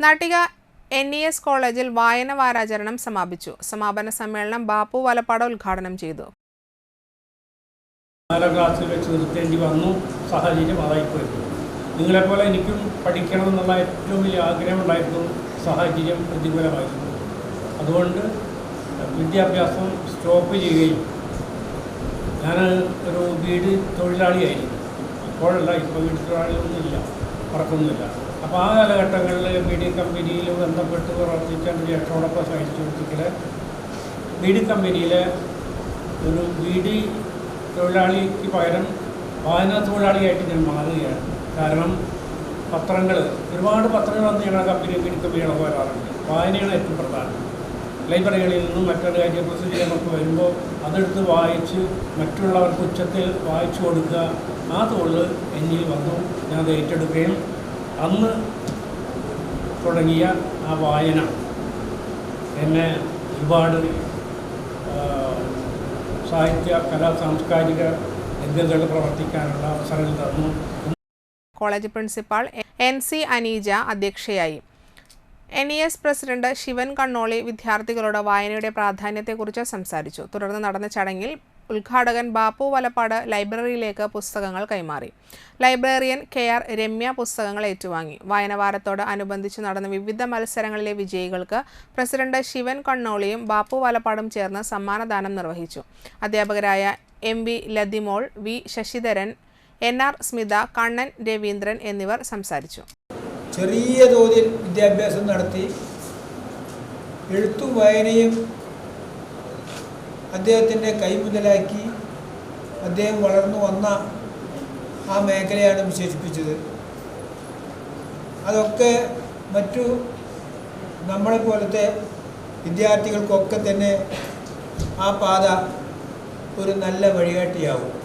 Nattika N E S കോളേജിൽ വായന വാരാചരണം സമാപിച്ചു. സമാപന സമ്മേളനം ബാപ്പു വലപ്പാട് ഉദ്ഘാടനം ചെയ്തു. ക്ലാസ്സിൽ വെച്ച് നിർത്തേണ്ടി വന്നു. സാഹചര്യം അതായിപ്പോയി നിങ്ങളെപ്പോലെ എനിക്കും പഠിക്കണം എന്നുള്ള ഏറ്റവും വലിയ ആഗ്രഹമുണ്ടായിരുന്നു സാഹചര്യം പ്രതികൂലമായിരുന്നു. അതുകൊണ്ട് വിദ്യാഭ്യാസം സ്റ്റോപ്പ് ചെയ്യുകയും ഞാൻ ഒരു വീട് തൊഴിലാളിയായിരുന്നു. ഇപ്പോഴല്ല ഇപ്പോൾ വീട് തൊഴിലാളിയൊന്നുമില്ല പറക്കൊന്നുമില്ല അപ്പോൾ ആ കാലഘട്ടങ്ങളിൽ ബീഡി കമ്പനിയിൽ ബന്ധപ്പെട്ട് പ്രവർത്തിച്ചതിന് സഹിച്ചു മീഡിയ കമ്പനിയിലെ ഒരു ബീഡി തൊഴിലാളിക്ക് പകരം വായനാ തൊഴിലാളിയായിട്ട് ഞാൻ മാറുകയാണ്. കാരണം പത്രങ്ങൾ ഒരുപാട് പത്രങ്ങൾ വന്ന് ഞങ്ങളുടെ കമ്പനി ബീഡി കമ്പനികളെ വരാറുണ്ട് വായനയാണ് ഏറ്റവും പ്രധാനം. ലൈബ്രറികളിൽ നിന്നും മറ്റൊരു കാര്യം പ്രസിദ്ധീകരണമൊക്കെ വരുമ്പോൾ അതെടുത്ത് വായിച്ച് മറ്റുള്ളവർക്ക് ഉച്ചത്തിൽ വായിച്ചു കൊടുക്കുക. ആ തൊഴിൽ എന്നിൽ വന്നു. ഞാനത് ഏറ്റെടുക്കുകയും അന്ന് തുടങ്ങിയ ആ വായന എന്നെ ഒരുപാട് സാഹിത്യ കലാ സാംസ്കാരിക രംഗങ്ങളിൽ പ്രവർത്തിക്കാനുള്ള അവസരം തന്നു. College principal N C Aneeja അധ്യക്ഷയായി. N E S president Shivan Kannoli വിദ്യാർത്ഥികളോട് വായനയുടെ പ്രാധാന്യത്തെക്കുറിച്ച് സംസാരിച്ചു. തുടർന്ന് നടന്ന ചടങ്ങിൽ ഉദ്ഘാടകൻ ബാപ്പു വലപ്പാട് ലൈബ്രറിയിലേക്ക് പുസ്തകങ്ങൾ കൈമാറി. ലൈബ്രറിയൻ കെ ആർ രമ്യ പുസ്തകങ്ങൾ ഏറ്റുവാങ്ങി. വായനവാരത്തോട് അനുബന്ധിച്ച് നടന്ന വിവിധ മത്സരങ്ങളിലെ വിജയികൾക്ക് പ്രസിഡന്റ് ശിവൻ കണ്ണോളിയും ബാപ്പു വലപ്പാടും ചേർന്ന് സമ്മാനദാനം നിർവഹിച്ചു. അധ്യാപകരായ M V Lathimol V Sasidharan N R Smitha Kannan Raveendran എന്നിവർ സംസാരിച്ചു. ചെറിയ തോതിൽ വിദ്യാഭ്യാസം നടത്തി എഴുത്തും വായനയും അദ്ദേഹത്തിന്റെ കൈമുതലാക്കി അദ്ദേഹം വളർന്നു വന്ന ആ മേഖലയാണ് വിശേഷിപ്പിച്ചത്. അതൊക്കെ മറ്റു നമ്മളെ പോലത്തെ വിദ്യാർത്ഥികൾക്കൊക്കെ തന്നെ ആ പാത ഒരു നല്ല വഴികാട്ടിയാവും.